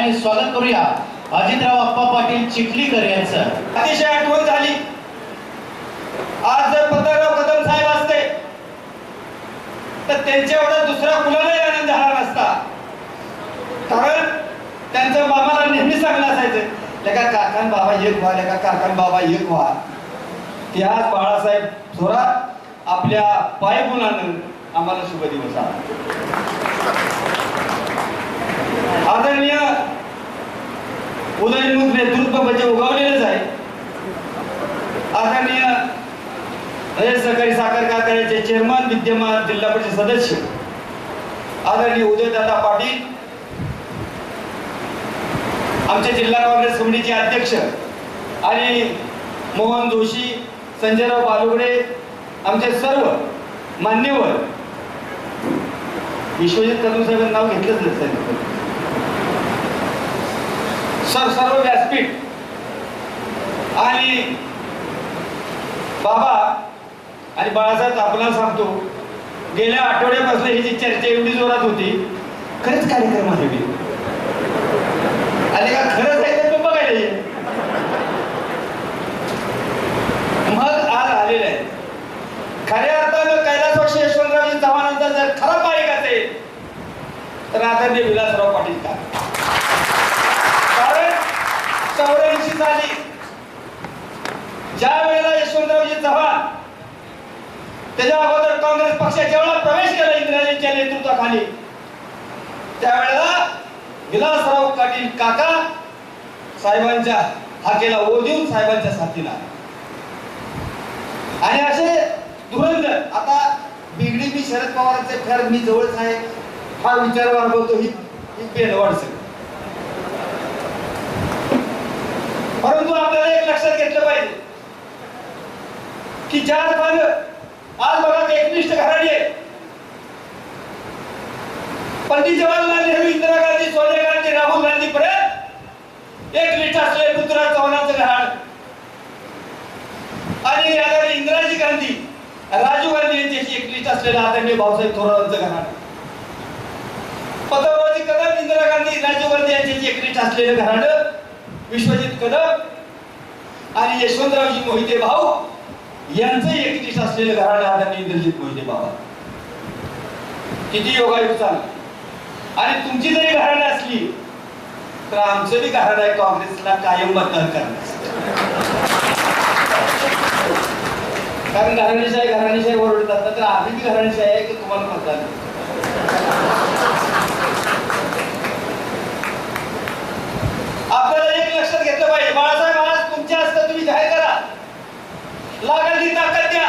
टाळ्याने स्वागत करूया. अजितराव अप्पा पाटील चिखलीकर यांचं. अतिशय आठवण झाली. आज जर पत्रराव कदम साहेब असते तर त्यांच्या एवढा दुसरा मुलालाही आनंद झाला नसता. कारण त्यांचं मामाला नेहमी चांगलं असायचं लेका काकान बाबा एक व्हा लेका काकान बाबा एक व्हा. ते आज बाळासाहेब थोरात आपल्या पाय गुणानं आम्हाला शुभ दिवस आला आदरणीय उदयनमुख नेतृत्व म्हणजे उगवलेलंच आहे. आदरणीय रयत सहकारी साखर कारखान्याचे चेअरमन विद्यमान जिल्हा परिषद सदस्य आदरणीय उदयदादा पाटील आमचे जिल्हा काँग्रेस कमिटीचे अध्यक्ष आणि मोहन जोशी संजयराव बालुगडे आमचे सर्व मान्यवर. विश्वजित कदम साहेबांचं नाव घेतलंच नाही सर सर्व व्यासपीठ आणि बाबा आणि बाळासाहेब आपल्याला सांगतो गेल्या आठवड्यापासून ही जी चर्चा एवढी जोरात होती. खरंच कार्यक्रम आहे मी आणि का खरंच आहे तर मग बघायला ये. मग आज आलेलं आहे खऱ्या अर्थानं कैलासवासी यशवंतरावजी चव्हाणांचा जर खरा पायक असेल तर आदरणीय विलासराव पाटील का कारण चौऱ्याऐंशी साली ज्या वेळेला यशवंतरावजी चव्हाण त्याच्या अगोदर काँग्रेस पक्षाच्या वेळेला प्रवेश केला इंदिराजींच्या खाली. त्यावेळेला विलासराव पाटील काका साहेबांच्या हाकेला ओ देऊन साहेबांच्या साथीला. आणि असे धुरंधर आता बिगडी मी शरद पवारांचे फार मी जवळच आहे हा विचार मागवतो ही ही पेनवाड परंतु आपल्याला एक लक्षात घेतलं पाहिजे की ज्या आज बघा एकनिष्ठ घराणी आहे. पंडित जवाहरलाल नेहरू इंदिरा गांधी सोनिया गांधी राहुल गांधी पर्यंत एक लिस्ट असले पृथ्वीराज चव्हाणांचं घराण आणि आदरणीय इंदिराजी गांधी राजीव गांधी यांच्याशी एक लिस्ट असलेलं आदरणीय भाऊसाहेब थोरातांचं घराण. पतंगरावजी कदम इंदिरा गांधी राजीव गांधी यांच्याशी एक लिस्ट असलेलं घराणं विश्वजित कदम आणि यशवंतरावजी मोहिते भाऊ यांचं एक लिस्ट असलेलं घराणं आदरणीय इंद्रजित मोहिते बाबा किती योगायुक्त चाललं आणि तुमची जरी घराणं असली तर आमचं बी घराणं आहे काँग्रेसला कायम मतदान करण्याचं. कारण घराणेशाही घराणेशाही ओरडतात तर आम्ही बी घराणेशाही आहे की तुम्हाला मतदान आपल्याला एक लक्षात घेतलं पाहिजे बाळासाहेब महाराज तुमच्या हस्ते तुम्ही जाहीर करा. लागल ती ताकद द्या.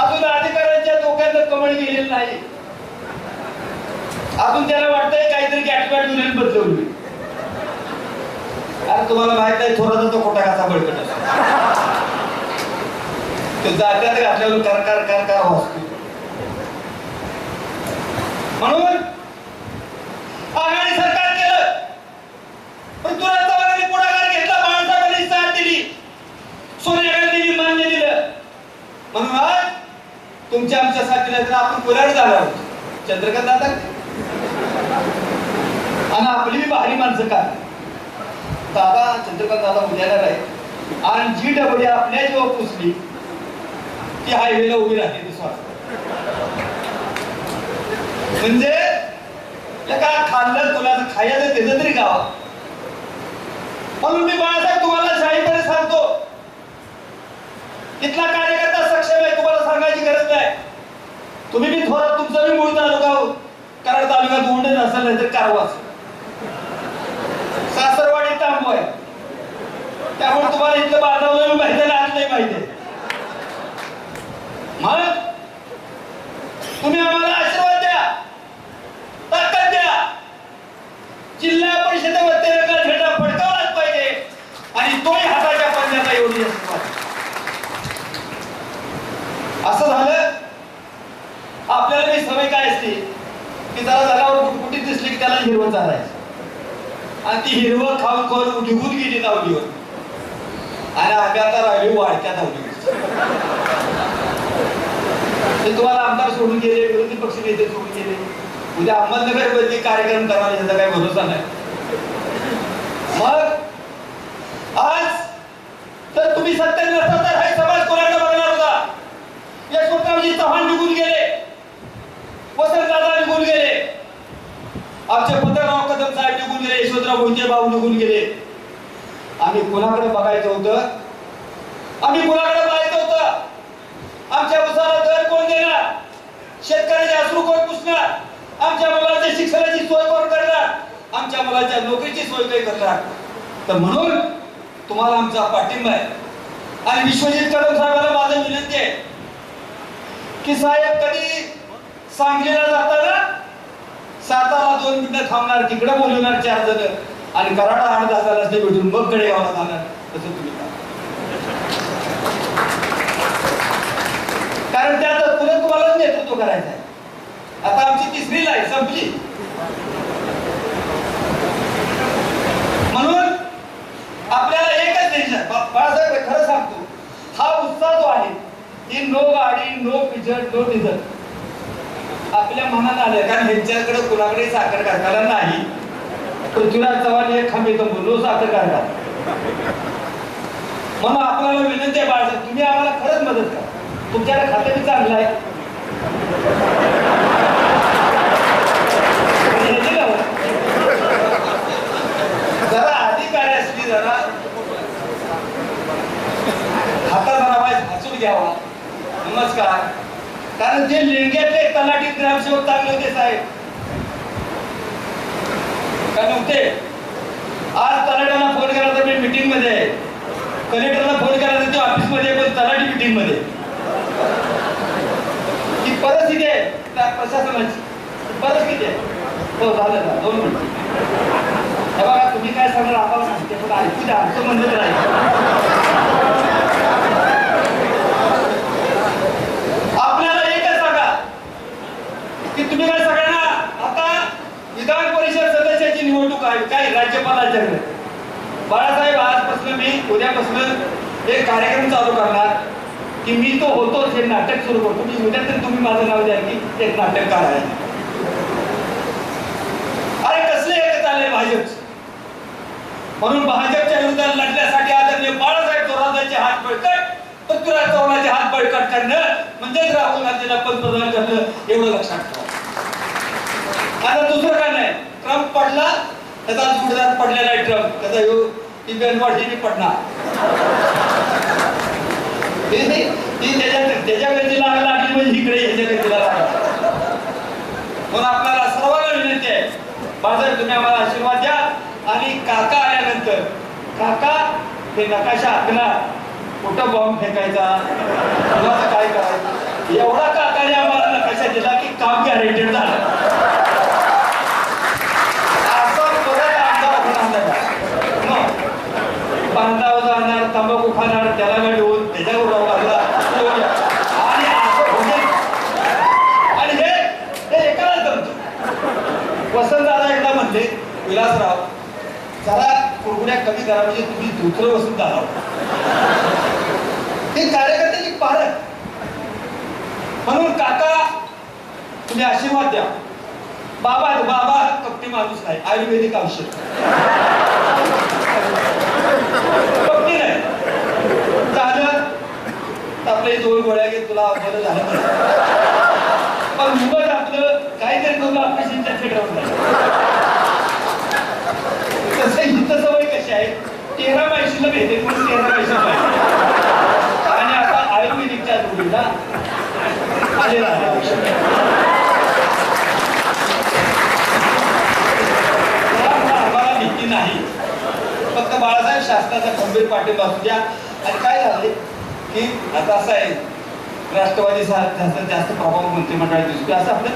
अजून अधिकाऱ्यांच्या डोक्यात कमळ गेलेलं नाही. अजून त्याला वाटतंय काहीतरी गॅटपॅट मिळेल बदलवली अरे तुम्हाला माहीत आहे थोडा तो खोटा कसा बळकट असतो. तो जात्यात घातल्यावर कर कर कर कर वाचतो म्हणून आघाडी सरकार केलं. पण तुला चव्हाणांनी पुढाकार घेतला बाळासाहेबांनी साथ दिली. सोनिया गांधींनी मान्य दिलं. म्हणून आज तुमच्या आमच्या साथीला तर आपण कुऱ्हाड झाला आहोत चंद्रकांत दादा आणि आपली बी भारी माणसं काय? दादा चंद्रकांत दादा उद्याला आहे आणि जी डबडी आपल्या जेव्हा पोचली ती हायवेला उभी राहिली दुसरा म्हणजे का खाल्लं तुला खायचं त्याचं तरी गाव. म्हणून मी बाळासाहेब तुम्हाला शाहीपणे सांगतो. इथला कार्यकर्ता सक्षम आहे तुम्हाला सांगायची गरज नाही. तुम्ही बी थोडा तुमचा बी मूळ तालुका कराड तालुक्यात उंडच असेल नाही तर कारवा असेल. तांबू आहे त्यामुळे तुम्हाला इथलं बांधवलं माहिती नाही आज नाही माहिती मग तुम्ही आम्हाला आशीर्वाद द्या ताकद द्या. जिल्हा परिषदेमध्ये रंगा झेंडा फडकावलाच पाहिजे आणि तोही हाताच्या पंजाचा एवढी असं झालं आपल्याला काही सवय काय असते? की जरा जगावर कुठकुटीत दिसली की त्याला हिरवं चालायचं. आणि ती हिरवं खाऊन खाऊन निघून गेली दावलीवर आणि आम्ही आता राहिली वाढत्या दावलीवर ते तुम्हाला आमदार सोडून गेले विरोधी पक्ष नेते सोडून गेले. उद्या अहमदनगरमध्ये कार्यक्रम करणार याचा काही भरोसा नाही मग आज तर तुम्ही सत्य नसता तर हा समाज कोणाकडे बघणार होता यशवंतरावजी चव्हाण निघून गेले वसंतदादा निघून गेले आमचे पत्रराव कदम साहेब निघून गेले यशवंतराव मोहिते भाऊ निघून गेले आम्ही कोणाकडे बघायचं होतं? आम्ही कोणाकडे पाहायचं होतं? आमच्या उसाला दर कोण देणार? शेतकऱ्याचे अश्रू कोण पुसणार? आमच्या मुलाच्या शिक्षणाची सोय कोण करणार? आमच्या मुलाच्या नोकरीची सोय काही करणार? तर म्हणून तुम्हाला आमचा पाठिंबा आहे. आणि विश्वजित कदम साहेबांना माझं विनंती आहे की साहेब कधी सांगलीला जाताना सातारा दोन मिनिटं थांबणार तिकडे बोलवणार चार जण. आणि कराडा आणत दहा ते भेटून मग कडेगावला जाणार. तसं तुम्ही कारण त्यात पुन्हा तुम्हालाच नेतृत्व करायचं आहे. आता आमची तिसरी लाईन संपली. म्हणून आपल्याला एकच टेन्शन बाळासाहेब खरं सांगतो. हा उत्साह जो आहे की नो गाडी नो पिझट नो डिझल आपल्या मनात आलं कारण ह्यांच्याकडे कुणाकडे साखर कारखाना नाही. पृथ्वीराज चव्हाण एक खांबे तो नो साखर कारखाना म्हणून आपल्याला विनंती आहे बाळासाहेब तुम्ही आम्हाला खरंच मदत करा. तुमच्याकडे खातं बी चांगलं आहे. जरा अधिकारी जरा. हातात जरा वाईट घ्यावा. नमस्कार. कारण जे लिंग्यातले तलाठी ग्रामसेवक चांगले होते साहेब नव्हते आज तलाट्याला फोन केला तर मी मीटिंगमध्ये. आहे कलेक्टरला फोन केला तर ते ऑफिसमध्ये पण तलाठी मीटिंगमध्ये. ही परिस्थिती आहे. त्या प्रशासनाची. परिस्थिती आहे. हो झालं ना दोन मिनिट हे बघा तुम्ही काय सांगणार आम्हाला सांगते. पण ऐकू द्या आमचं म्हणणं राहील आहे आपल्याला एकच सांगा की तुम्ही काय सगळ्यांना आता विधान परिषद सदस्याची निवडणूक आहे काय राज्यपालाच्याकडे बाळासाहेब आजपासून मी एक कार्यक्रम चालू करणार की मी तो होतो हे नाटक सुरू करतो. मी उद्या तरी तुम्ही माझं नाव द्या की एक नाटककार आहे अरे कसले एक चालले भाजप? म्हणून भाजपच्या विरोधात लढण्यासाठी आदरणीय बाळासाहेब थोरातांचे हात बळकट पृथ्वीराज चव्हाणाचे हात बळकट करणं म्हणजेच राहुल गांधीला पंतप्रधान करणं एवढं लक्षात ठेवा. आता दुसरं काय नाही ट्रम्प पडला त्याचा गुडदार पडलेला आहे ट्रम्प. त्याचा ती बेनवाडीने पडणार. ती त्याच्या त्याच्या गतीला लागली म्हणजे इकडे ह्याच्या गतीला लागला म्हणून आपल्याला सर्वांना विनंती आहे बाजार तुम्ही आम्हाला आशीर्वाद द्या आणि काका आल्यानंतर काका हे नकाशा आखणार कुठं बॉम्ब फेकायचा? कुणाचं काय करायचं? एवढा काकाने आम्हाला नकाशा दिला की काम गॅरेंटेड झालं असं परत आमदार होणार नाही. मग बांधाव जाणार तंबाखू खाणार त्याला गाडीवर त्याच्यावर राहू लागला. आणि म्हणजे- आणि हे हे एकालाच जमतं वसंत दादा एकदा म्हणले विलासराव जरा कुरगुण्या कमी करा म्हणजे तुम्ही दुसरं वसंत दादा. हे कार्यकर्त्याची पारख म्हणून काका तुम्ही आशीर्वाद द्या. बाबा बाबा कपटी माणूस नाही. आयुर्वेदिक औषध कपटी नाही झालं तर आपले दोन गोळ्या घेत तुला बरं झालं पण मुंबईत आपलं काहीतरी करून आपल्या शिंच्या फेडवून तसं इथं सवय कशी आहे? तेरा पैशीला भेटेल म्हणून तेरा पैसा आणि आता आयुर्वेदिकच्या जोडीला आलेला आहे. नाही. फक्त बाळासाहेब शासनाचा खंबीर पाठिंबा असू द्या. आणि काय झाले की आता असं आहे राष्ट्रवादी जास्त जास्त प्रभाव मंत्रिमंडळात दिसतो असं आपलं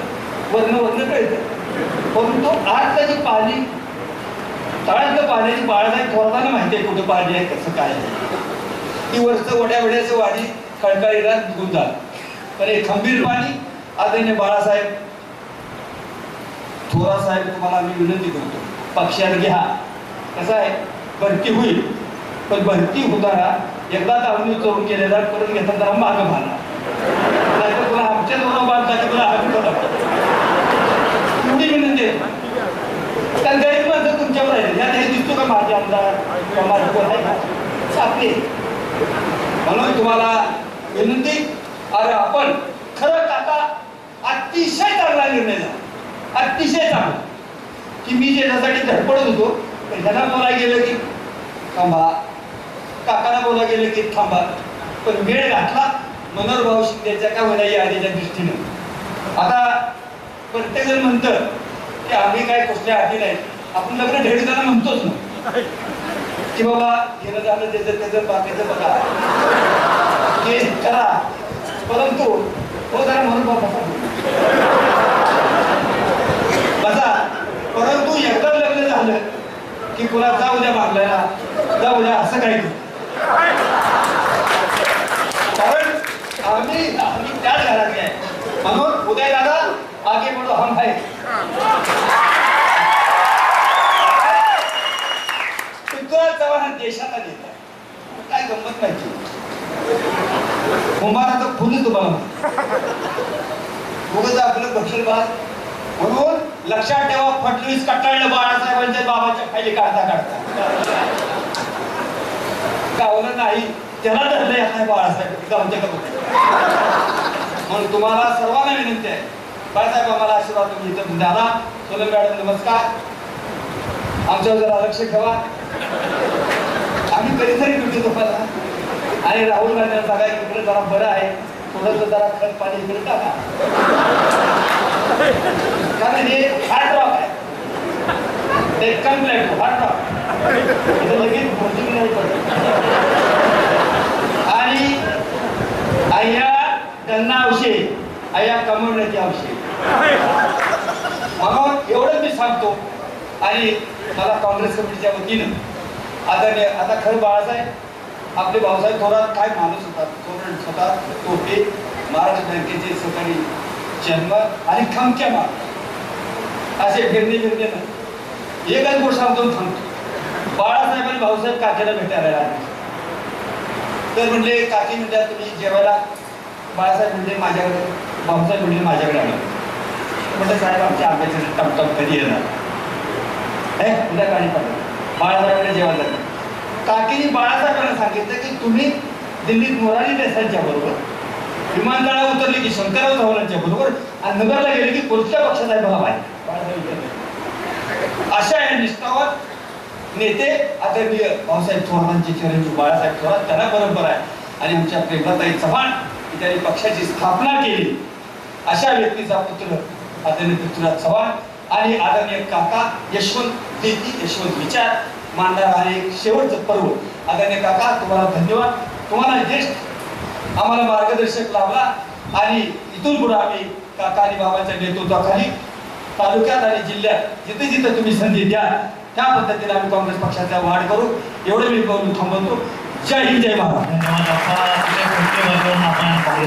वर्ण वर्ण कळतं. परंतु आज जी पाणी तळातलं पाण्याची बाळासाहेब थोराताना माहिती आहे कुठं पाणी आहे कसं काय आहे. ती वर्ष वड्या वड्याचं वाढी खळखळीला निघून जात. तर हे खंबीर पाणी आदरणीय बाळासाहेब थोरा साहेब तुम्हाला मी विनंती करतो पक्षात घ्या. कसं आहे? भरती होईल. पण भरती होताना एकदा दावणी चोरून केलेला परत घेताना मागं भाला नाहीतर तुला आमच्या दोन बांधता की तुला आम्ही एवढी विनंती आहे. कारण गरीब माणसं तुमच्यावर आहे यात हे दिसतो का माझे आमदार किंवा माझं कोण आहे? का सापले म्हणून तुम्हाला विनंती अरे आपण खरं काका अतिशय चांगला निर्णय झाला. अतिशय चांगला. की मी ज्याच्यासाठी धडपडत होतो पण ह्याला बोला गेलं की थांबा. काकाला बोला गेलं की थांबा. पण वेळ घातला मनोरभाव भाऊ शिंदेच्या का होण्या यादीच्या दृष्टीनं. आता प्रत्येक जण म्हणतं की आम्ही काय कुठल्या आधी नाही. आपण लग्न ढेडताना म्हणतोच ना. की बाबा घेणं झालं त्याचं त्याचं बाकीचं बघा. हे करा. परंतु हो जरा मनोभाव बसा. परंतु एकदा लग्न झालं की कुणा जाऊ द्या मागल्याला. जाऊ द्या असं काही नाही. आम्ही आम्ही त्याच घरातले आहे. म्हणून उदय दादा आगे बढो हम है. पृथ्वीराज चव्हाण हा देशाचा नेता काय गंमत माहिती? कुंभाराचं फुल तुम्हाला उगाच आपलं बक्षीरबाज म्हणून लक्षात ठेवा फडणवीस कटाळलं बाळासाहेबांच्या बाबाच्या खाली काढता काढता. गावलं नाही त्याला धरलंय काय बाळासाहेब गावच्या म्हणून तुम्हाला सर्वांना विनंती आहे. बाळासाहेब आम्हाला आशीर्वाद तुम्ही इथं द्याला सोनम मॅडम नमस्कार. आमच्यावर जरा लक्ष ठेवा. आम्ही कधीतरी भेटू तुम्हाला. आणि राहुल गांधी सांगा इकडे जरा बरं आहे. थोडंसं जरा खत पाणी इकडे टाका. कारण हे हार्ड रॉक आहे. ते कम्प्लेट हार्ड रॉक इथं लगेच भोजन नाही पडत. आया त्यांना औषध आया कमवण्याची औषध म्हणून एवढं मी सांगतो. आणि मला काँग्रेस कमिटीच्या वतीनं आदरणीय आता खरं बाळासाहेब आपले भाऊसाहेब थोरात काय माणूस होतात? थोरात स्वतः टोपे महाराष्ट्र बँकेचे सकाळी जन्म आणि खमक्या मार असे फिरणे फिरणे ना. एकच गोष्ट सांगतो थांबतो. बाळासाहेब आणि भाऊसाहेब काकेला भेटायला आले. तर म्हणले काकी म्हणतात तुम्ही जेवायला बाळासाहेब म्हणले माझ्याकडे बाबासाहेब म्हणले माझ्याकडे आलं म्हटलं साहेब आमच्या आंब्याचे टमटम कधी येणार? हे उद्या गाडी पाहिजे बाळासाहेबांना जेवायला लागलं काकीने बाळासाहेबांना सांगितलं की तुम्ही दिल्लीत मोरारी देसाईंच्या बरोबर विमानतळावर उतरली की शंकरराव चव्हाणांच्या बरोबर आणि नगरला गेले की कोणत्या भाव आहे अशा या निष्ठावान नेते आदरणीय भाऊसाहेब चव्हाणांची चिरंजीव बाळासाहेब थोरात त्यांना बरोबर आहे. आणि आमच्या प्रेमताई चव्हाण त्यांनी पक्षाची स्थापना केली. अशा व्यक्तीचा पुत्र आदरणीय पृथ्वीराज चव्हाण आणि आदरणीय काका यशवंत देती यशवंत विचार मानणार आहे एक शेवटचं पर्व. आदरणीय काका तुम्हाला धन्यवाद. तुम्हाला ज्येष्ठ आम्हाला मार्गदर्शक लाभला आणि इथून पुढे आम्ही काका आणि बाबांच्या नेतृत्वाखाली तालुक्यात आणि जिल्ह्यात जिथे जिथे तुम्ही संधी द्या त्या पद्धतीने आम्ही काँग्रेस पक्षाचा वाढ करू एवढं मी बोलून थांबवतो. जय हिंद जय महाराज